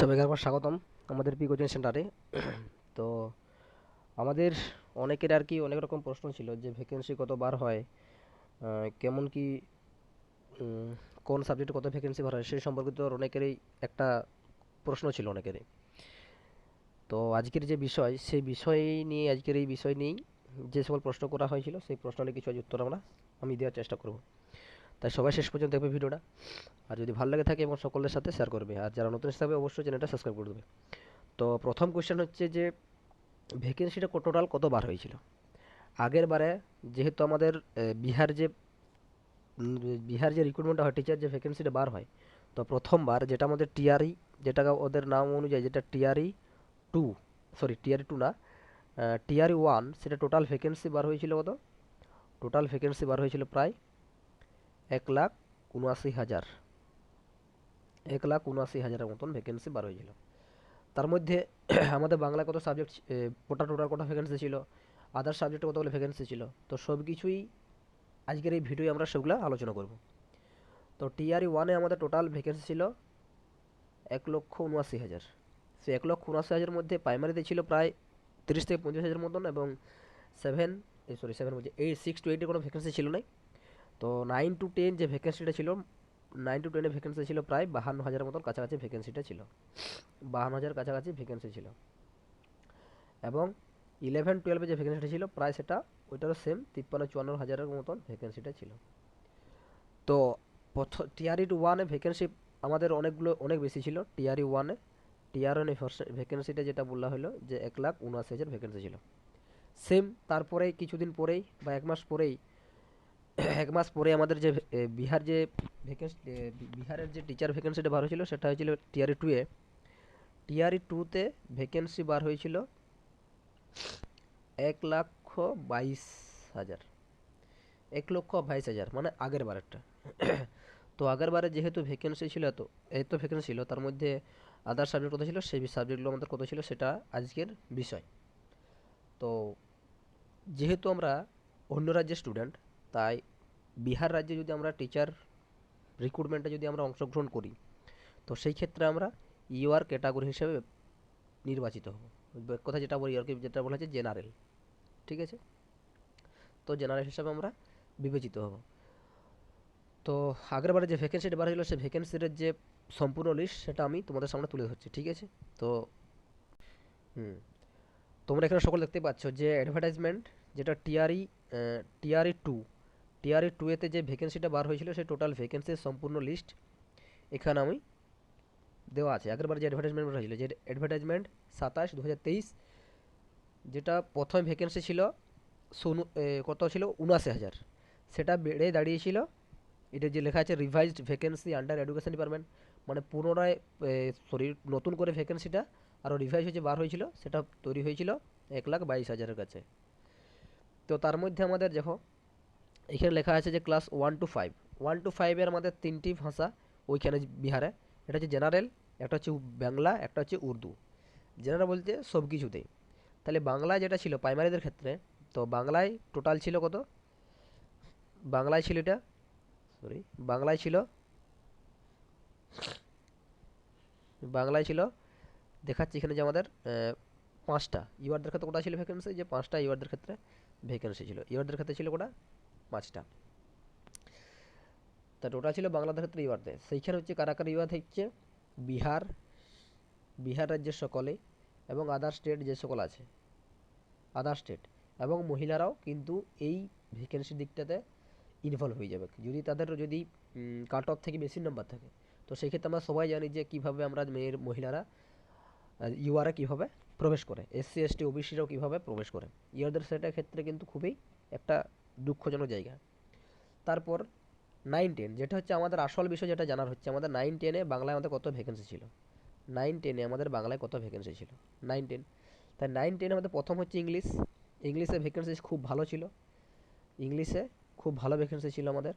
সবাইকে একবার স্বাগতম আমাদের পি কোচিং সেন্টারে তো আমাদের অনেকের আর কি অনেক রকম প্রশ্ন ছিল যে ভ্যাকেন্সি কতবার হয় কেমন কি কোন সাবজেক্টে কত ভ্যাকেন্সি বার হয়, সেই সম্পর্কিত অনেকেরই একটা প্রশ্ন ছিল অনেকেরই। তো আজকের যে বিষয়, সেই বিষয় নিয়ে, আজকের এই বিষয় নিয়েই যে সকল প্রশ্ন করা হয়েছিল, সেই প্রশ্নের কিছু আজ উত্তর আমরা, আমি দেওয়ার চেষ্টা করব। তাই সবাই শেষ পর্যন্ত দেখবে ভিডিওটা। আর যদি ভালো লাগে থাকে এবং সকলের সাথে শেয়ার করবে। আর যারা নতুন হিসাবে অবশ্যই চ্যানেলটা সাবস্ক্রাইব করে দেবে। তো প্রথম কোশ্চেন হচ্ছে যে ভ্যাকেন্সিটা টোটাল কতবার হয়েছিল? আগের বারে যেহেতু আমাদের বিহার যে বিহার যে রিক্রুটমেন্ট হয় টিচার যে ভ্যাকেন্সিটা বার হয়, তো প্রথমবার যেটা আমাদের টিআরই যেটা ওদের নাম অনুযায়ী যেটা TRE two sorry TRE two না টিআরই ওয়ান সেটা টোটাল ভ্যাকেন্সি বার হয়েছিল কত? টোটাল ভ্যাকেন্সি বার হয়েছিল প্রায় এক লাখ উনআশি হাজার। এক লাখ উনআশি হাজারের মতন ভ্যাকেন্সি বার হয়েছিল। তার মধ্যে আমাদের বাংলা কত সাবজেক্ট কোটা টোটাল কটা ভ্যাকেন্সি ছিল আদার সাবজেক্টে কতগুলো ভ্যাকেন্সি ছিল, তো সব কিছুই আজকের এই ভিডিওয়ে আমরা সেগুলো আলোচনা করব। তো টিআরই ওয়ানে আমাদের টোটাল ভ্যাকেন্সি ছিল এক লক্ষ উনআশি হাজার। সে এক লক্ষ উনআশি হাজারের মধ্যে প্রাইমারিতে ছিল প্রায় তিরিশ থেকে পঞ্চাশ হাজার মতন এবং সেভেন সরি সেভেন বলছি এইট সিক্স টু এইটের কোনো ভ্যাকেন্সি ছিল না তো নাইন টু টেন যে ভ্যাকেন্সিটা ছিল নাইন টু টেনে ভ্যাকেন্সি ছিল প্রায় বাহান্ন হাজারের মতন কাছাকাছি ভ্যাকেন্সিটা ছিল। বাহান্ন হাজার কাছাকাছি ভ্যাকেন্সি ছিল। এবং ইলেভেন টুয়েলভে যে ভ্যাকেন্সিটা ছিল, প্রায় সেটা ওইটারও সেম তিপ্পান্ন, চুয়ান্ন হাজারের মতন ভ্যাকেন্সিটা ছিল। তো প্রথম টিআরই টু ওয়ানে ভ্যাকেন্সি আমাদের অনেকগুলো, অনেক বেশি ছিল। টিআরই ওয়ানে টিআর ওয়ানে ভ্যাকেন্সিটা যেটা বলা হলো যে এক লাখ উনআশি হাজার ভ্যাকেন্সি ছিল। সেম তারপরে কিছুদিন পরেই বা এক মাস পরেই এক মাস পরে আমাদের যে বিহার যে ভ্যাকেন্সি বিহারের যে টিচার ভ্যাকেন্সিটা বার হয়েছিল, সেটা হয়েছিল টিআরই টুয়ে টিআরই টুতে ভ্যাকেন্সি বার হয়েছিল এক লক্ষ বাইশ হাজার। এক লক্ষ বাইশ হাজার মানে আগের বারেরটা। তো আগের বারে যেহেতু ভ্যাকেন্সি ছিল এত এত ভ্যাকেন্সি ছিল, তার মধ্যে আদার সাবজেক্ট কত ছিল, সেই সাবজেক্টগুলো আমাদের কত ছিল, সেটা আজকের বিষয়। তো যেহেতু আমরা অন্য রাজ্যের স্টুডেন্ট তাই বিহার রাজ্যে যদি আমরা টিচার রিক্রুটমেন্টে যদি আমরা অংশগ্রহণ করি, তো সেই ক্ষেত্রে আমরা ইউআর ক্যাটাগরি হিসেবে নির্বাচিত হব। কথা যেটা বলি আর কি যেটা বলা হচ্ছে জেনারেল ঠিক আছে? তো জেনারেল হিসাবে আমরা বিবেচিত হব। তো আগের বারে যে ভ্যাকেন্সিটা বার হলো, সেই ভ্যাকেন্সির যে সম্পূর্ণ লিস্ট সেটা আমি তোমাদের সামনে তুলে ধরছি, ঠিক আছে? তো, হুম, তোমরা এখানে সকল দেখতে পাচ্ছ যে অ্যাডভার্টাইজমেন্ট যেটা TRE TRE two TRE two এতে যে ভ্যাকেন্সিটা বার হয়েছিল, সেই টোটাল ভ্যাকেন্সির সম্পূর্ণ লিস্ট এখানে আমি দেওয়া আছে। আগেরবার যে অ্যাডভার্টাইজমেন্ট হয়েছিল, যে অ্যাডভার্টাইজমেন্ট সাতাশ দু যেটা প্রথম ভ্যাকেন্সি ছিল সোনু কত ছিল? উনআশি হাজার। সেটা বেড়ে দাঁড়িয়েছিল। এটা যে লেখা আছে revised vacancy under education department মানে পুনরায় সরি নতুন করে ভ্যাকেন্সিটা আরও রিভাইজ হয়েছে, বার হয়েছিল, সেটা তৈরি হয়েছিল এক লাখ বাইশ হাজারের কাছে। তো তার মধ্যে আমাদের দেখো এখানে লেখা আছে যে class one two five one two ফাইভের আমাদের তিনটি ভাষা ওইখানে বিহারে এটা হচ্ছে জেনারেল একটা হচ্ছে বাংলা, একটা হচ্ছে উর্দু। জেনারেল বলতে সব কিছুতেই। তাহলে বাংলায় যেটা ছিল প্রাইমারিদের ক্ষেত্রে, তো বাংলায় টোটাল ছিল কত? বাংলায় ছিল এটা সরি বাংলায় ছিল বাংলায় ছিল, দেখাচ্ছি এখানে যে আমাদের পাঁচটা। ইউআরদের ক্ষেত্রে কোটা ছিল ভ্যাকেন্সি যে পাঁচটা ইউআরদের ক্ষেত্রে ভ্যাকেন্সি ছিল। ইউআরদের ক্ষেত্রে ছিল কোটা? পাঁচটা। তা টোটাল ছিল বাংলাদের ক্ষেত্রে সেইখানে হচ্ছে কারা কারা ইউআর হচ্ছে? বিহার বিহার রাজ্যের সকলে এবং আদার স্টেট যে সকল আছে। আদার স্টেট এবং মহিলারাও কিন্তু এই ভ্যাকেন্সির দিকটাতে ইনভলভ হয়ে যাবে। যদি তাদের যদি কাট অফ থেকে বেশি নাম্বার থাকে, তো সেই ক্ষেত্রে আমরা সবাই জানি যে কীভাবে আমরা মেয়ের, মহিলারা ইউআরে কীভাবে প্রবেশ করে। এসসি এসটি ওবিসিরাও কীভাবে প্রবেশ করে। ইউআরদের সেটার ক্ষেত্রে কিন্তু খুবই একটা দুঃখজনক জায়গা। তারপর নাইন টেন যেটা হচ্ছে আমাদের আসল বিষয় যেটা জানার হচ্ছে, আমাদের নাইন টেনে বাংলায় আমাদের কত ভ্যাকেন্সি ছিল? নাইন টেনে আমাদের বাংলায় কত ভ্যাকেন্সি ছিল? নাইন টেন তাই নাইন টেনে আমাদের প্রথম হচ্ছে ইংলিশ। ইংলিশে ভ্যাকেন্সি খুব ভালো ছিল। ইংলিশে খুব ভালো ভ্যাকেন্সি ছিল আমাদের।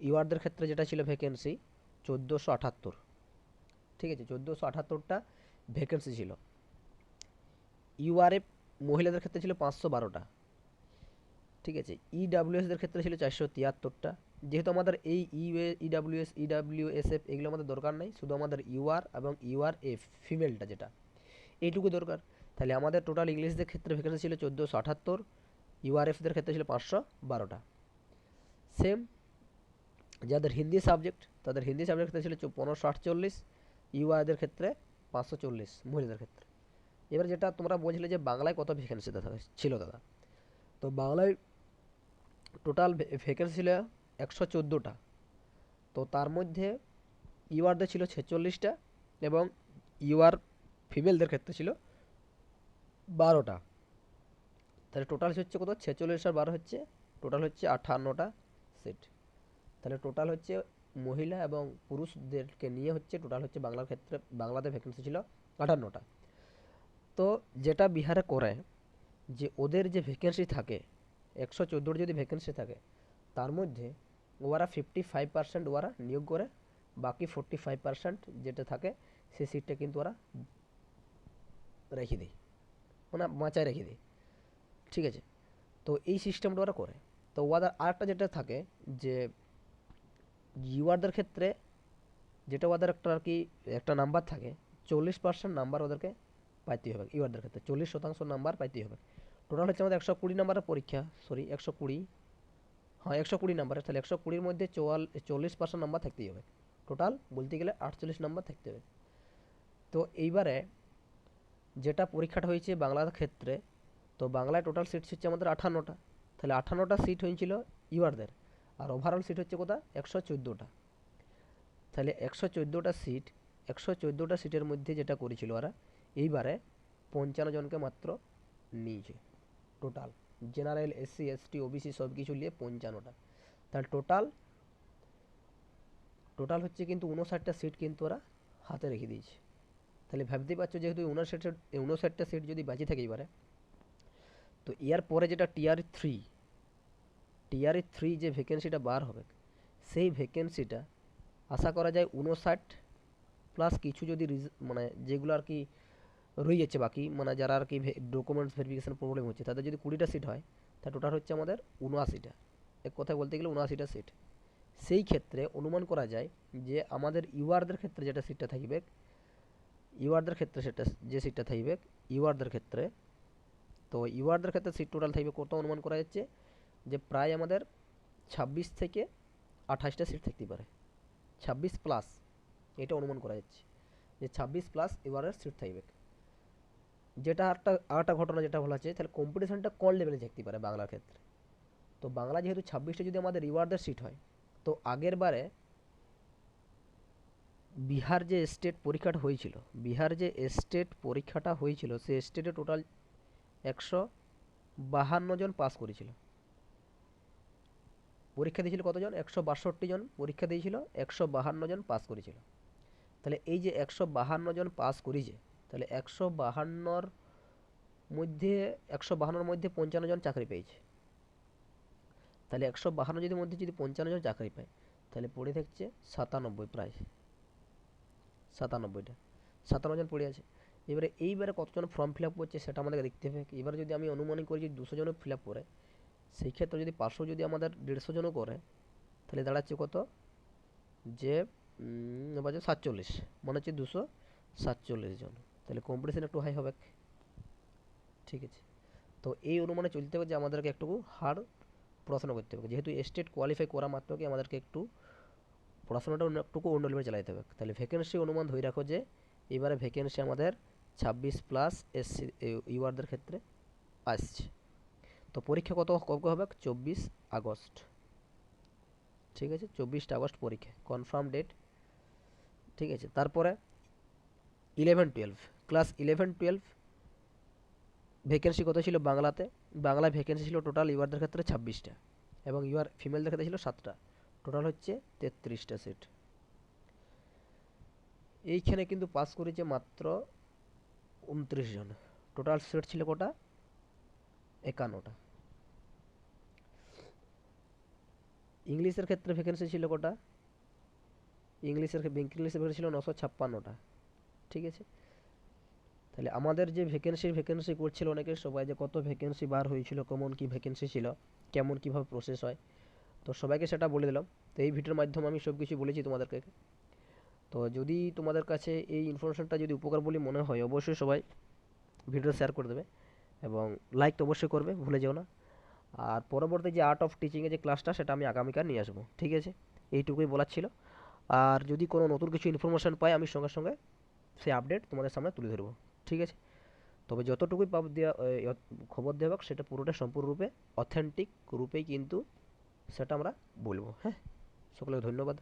ইউআরদের ক্ষেত্রে যেটা ছিল ভ্যাকেন্সি চোদ্দোশো আটাত্তর। ঠিক আছে, চোদ্দোশো আটাত্তরটা ভ্যাকেন্সি ছিল। ইউআরএফ মহিলাদের ক্ষেত্রে ছিল পাঁচশো বারোটা। ঠিক আছে ইডাব্লিউএসদের ক্ষেত্রে ছিল চারশো তিয়াত্তরটা। যেহেতু আমাদের এই ইউএ ইডাব্লিউএস ইডাব্লিউএসএফ এগুলো আমাদের দরকার নাই, শুধু আমাদের ইউআর এবং ইউআর এফ ফিমেলটা যেটা। এইটুকু দরকার। তাহলে আমাদের টোটাল ইংলিশদের ক্ষেত্রে ভ্যাকেন্সি ছিল চোদ্দোশো আটাত্তর ইউআরএফদের ক্ষেত্রে ছিল পাঁচশো বারোটা। সেম যাদের হিন্দি সাবজেক্ট তাদের হিন্দি সাবজেক্ট ক্ষেত্রে ছিল পনেরোশো আটচল্লিশ ইউআরদের ক্ষেত্রে পাঁচশো চল্লিশ, মহিলাদের ক্ষেত্রে। এবার যেটা তোমরা বলছিলে যে বাংলায় কত ভ্যাকেন্সি দাদা ছিল দাদা। তো বাংলায় টোটাল ভ্যাকেন্সি ছিল একশো চোদ্দোটা। তো তার মধ্যে ইউআরদের ছিল ছেচল্লিশটা এবং ইউআর ফিমেলদের ক্ষেত্রে ছিল বারোটা। তাহলে টোটাল হচ্ছে কত? ছেচল্লিশ আর বারো হচ্ছে টোটাল হচ্ছে আঠান্নটা সিট তাহলে টোটাল হচ্ছে মহিলা এবং পুরুষদেরকে নিয়ে হচ্ছে টোটাল হচ্ছে বাংলার ক্ষেত্রে, বাংলাতে ভ্যাকেন্সি ছিল আটান্নটা তো যেটা বিহারে করে যে ওদের যে ভ্যাকেন্সি থাকে একশো চোদ্দোর যদি ভ্যাকেন্সি থাকে, তার মধ্যে ওরা ফিফটি ফাইভ পার্সেন্ট ওরা নিয়োগ করে, বাকি ফোরটি ফাইভ পার্সেন্ট যেটা থাকে সেই সিটটা কিন্তু ওরা রেখে দেয়। মানে বাঁচায় রেখে দেয়। ঠিক আছে? তো এই সিস্টেমটা ওরা করে। তো ওদের আরেকটা যেটা থাকে যে, ইউআরদের ক্ষেত্রে যেটা ওদের একটা আর কি, একটা নাম্বার থাকে, চল্লিশ পার্সেন্ট নাম্বার ওদেরকে পাইতে হবে। ইউআরদের ক্ষেত্রে চল্লিশ শতাংশ নাম্বার পাইতে হবে। টোটাল হচ্ছে আমাদের একশো কুড়ি নাম্বারের পরীক্ষা সরি একশো কুড়ি। হ্যাঁ একশো কুড়ি নাম্বারের তাহলে একশো কুড়ির মধ্যে চুয়াল, চল্লিশ পার্সেন্ট নাম্বার থাকতেই হবে। টোটাল বলতে গেলে আটচল্লিশ নাম্বার থাকতে হবে। তো এইবারে যেটা পরীক্ষাটা হয়েছে বাংলার ক্ষেত্রে, তো বাংলায় টোটাল সিট হচ্ছে আমাদের আঠান্নটা। তাহলে আঠান্নটা সিট হয়েছিল ইউআরদের, আর ওভারঅল সিট হচ্ছে কোথা একশো চোদ্দোটা। তাহলে একশো চোদ্দোটা সিট একশো চোদ্দোটা সিটের মধ্যে যেটা করেছিল ওরা, এইবারে পঞ্চান্ন জনকে মাত্র নিয়েছে। Total. General, SC, ST, OBC সব কিছু নিয়ে পঞ্চান্নটা। তাহলে টোটাল টোটাল হচ্ছে কিন্তু উনষাটটা সিট কিন্তু ওরা হাতে রেখে দিয়েছে। তাহলে ভাবতেই পারছ যেহেতু উনষাটের উনষাটটা সিট যদি বাঁচে থাকে এবারে, তো এর পরে যেটা টিআর থ্রি টিআর থ্রি যে ভ্যাকেন্সিটা বার হবে, সেই ভ্যাকেন্সিটা আশা করা যায় উনষাট প্লাস কিছু যদি মানে যেগুলো আর কি রয়ে যাচ্ছে বাকি। মানে যারা আর কি ডকুমেন্টস ভেরিফিকেশান প্রবলেম হচ্ছে, তাদের যদি কুড়িটা সিট হয়, তা টোটাল হচ্ছে আমাদের উনআশিটা এক কথায় বলতে গেলে উনআশিটা সিট সেই ক্ষেত্রে অনুমান করা যায় যে আমাদের ইউআরদের ক্ষেত্রে যেটা সিটটা থাকবে, ইউআরদের ক্ষেত্রে সেটা যে সিটটা থাকবে, ইউআরদের ক্ষেত্রে, তো ইউআরদের ক্ষেত্রে সিট টোটাল থাকবে কত অনুমান করা যাচ্ছে? যে প্রায় আমাদের ছাব্বিশ থেকে আঠাশটা সিট থাকতে পারে। ছাব্বিশ প্লাস এটা অনুমান করা যাচ্ছে। যে ছাব্বিশ প্লাস ইউআরের সিট থাকবে। যেটা একটা আরেকটা ঘটনা যেটা বলা আছে তাহলে কম্পিটিশনটা কোন লেভেলে থাকতে পারে বাংলার ক্ষেত্রে? তো বাংলা যেহেতু ছাব্বিশটা যদি আমাদের রিওয়ার্ডের সিট হয়, তো আগের বারে বিহার যে স্টেট পরীক্ষাটা হয়েছিল, বিহার যে স্টেট পরীক্ষাটা হয়েছিল, সে স্টেটে টোটাল একশো বাহান্ন জন পাস করেছিল। পরীক্ষা দিয়েছিল কতজন? একশো বাষট্টি জন পরীক্ষা দিয়েছিল, একশো বাহান্ন জন পাস করেছিল। তাহলে এই যে একশো বাহান্ন জন পাস করেছে তাহলে একশো বাহান্নর মধ্যে, একশো বাহান্নর মধ্যে পঞ্চান্ন জন চাকরি পেয়েছে। তাহলে একশো বাহান্ন যদি মধ্যে যদি পঞ্চান্ন জন চাকরি পায়, তাহলে পড়ে থাকছে সাতানব্বই প্রায়। সাতানব্বইটা। সাতান্ন জন পড়ে আছে। এবারে এইবারে কতজন ফর্ম ফিল আপ করছে সেটা আমাদেরকে দেখতে হবে। এবারে যদি আমি অনুমানিক করি যে দুশো জনও ফিল আপ করে, সেই ক্ষেত্রে যদি পাঁচশো যদি আমাদের দেড়শো জনও করে, তাহলে দাঁড়াচ্ছে কত? যে বাজে সাতচল্লিশ মানে হচ্ছে দুশো সাতচল্লিশ জন। তাহলে কম্পিটিশন একটু হাই হবে। ঠিক আছে। তো এই অনুমানে চলতে হবে যে আমাদেরকে একটু হার পড়াশোনা করতে হবে। যেহেতু স্টেট কোয়ালিফাই করা মাত্রকে আমাদেরকে একটু পড়াশোনাটা একটুকু অন্য লেভেলে চালাতে হবে। তাহলে ভ্যাকেন্সি অনুমান ধরে রাখো যে এবারে ভ্যাকেন্সি আমাদের ছাব্বিশ প্লাস এসসি ইউআরদের ক্ষেত্রে আসছে। তো পরীক্ষা কত, কবে হবে? চব্বিশ আগস্ট। ঠিক আছে? চব্বিশটা আগস্ট পরীক্ষা। কনফার্ম ডেট ঠিক আছে? তারপরে eleven twelve. Class eleven twelve. Vacancy কত ছিল বাংলাতে? বাংলায় ভ্যাকেন্সি ছিল টোটাল ইউআরদের ক্ষেত্রে ছাব্বিশটা এবং ইউআর ফিমেলদের ক্ষেত্রে ছিল সাতটা। টোটাল হচ্ছে তেত্রিশটা সিট এইখানে কিন্তু পাস করেছে মাত্র উনত্রিশ জন। টোটাল সিট ছিল কটা? একান্নটা। ইংলিশের ক্ষেত্রে ভ্যাকেন্সি ছিল কটা? ইংলিশের ইংলিশের ভ্যাকেন্সি ছিল নশো ছাপ্পান্নটা। ঠিক আছে? তাহলে আমাদের যে ভ্যাকেন্সি ভ্যাকেন্সি করছিল অনেকে সবাই যে কত ভ্যাকেন্সি বার হয়েছিল, কেমন কি ভ্যাকেন্সি ছিল, কেমন কীভাবে প্রসেস হয়, তো সবাইকে সেটা বলে দিলাম। তো এই ভিডিওর মাধ্যমে আমি সব কিছু বলেছি তোমাদেরকে। তো যদি তোমাদের কাছে এই ইনফরমেশনটা যদি উপকার বলে মনে হয়, অবশ্যই সবাই ভিডিও শেয়ার করে দেবে এবং লাইক তো অবশ্যই করবে, ভুলে যেও না। আর পরবর্তী যে আর্ট অফ টিচিংয়ের যে ক্লাসটা সেটা আমি আগামীকাল নিয়ে আসব, ঠিক আছে? এইটুকুই বলার ছিল। আর যদি কোনো নতুন কিছু ইনফরমেশান পাই, আমি সঙ্গে সঙ্গে সেই আপডেট তোমাদের সামনে তুলে ধরবো, ঠিক আছে? তবে যতটুকুই পাব দেওয়া খবর দেওয়া হোক, সেটা পুরোটা সম্পূর্ণরূপে অথেন্টিক রূপেই কিন্তু সেটা আমরা বলব হ্যাঁ? সকলে ধন্যবাদ।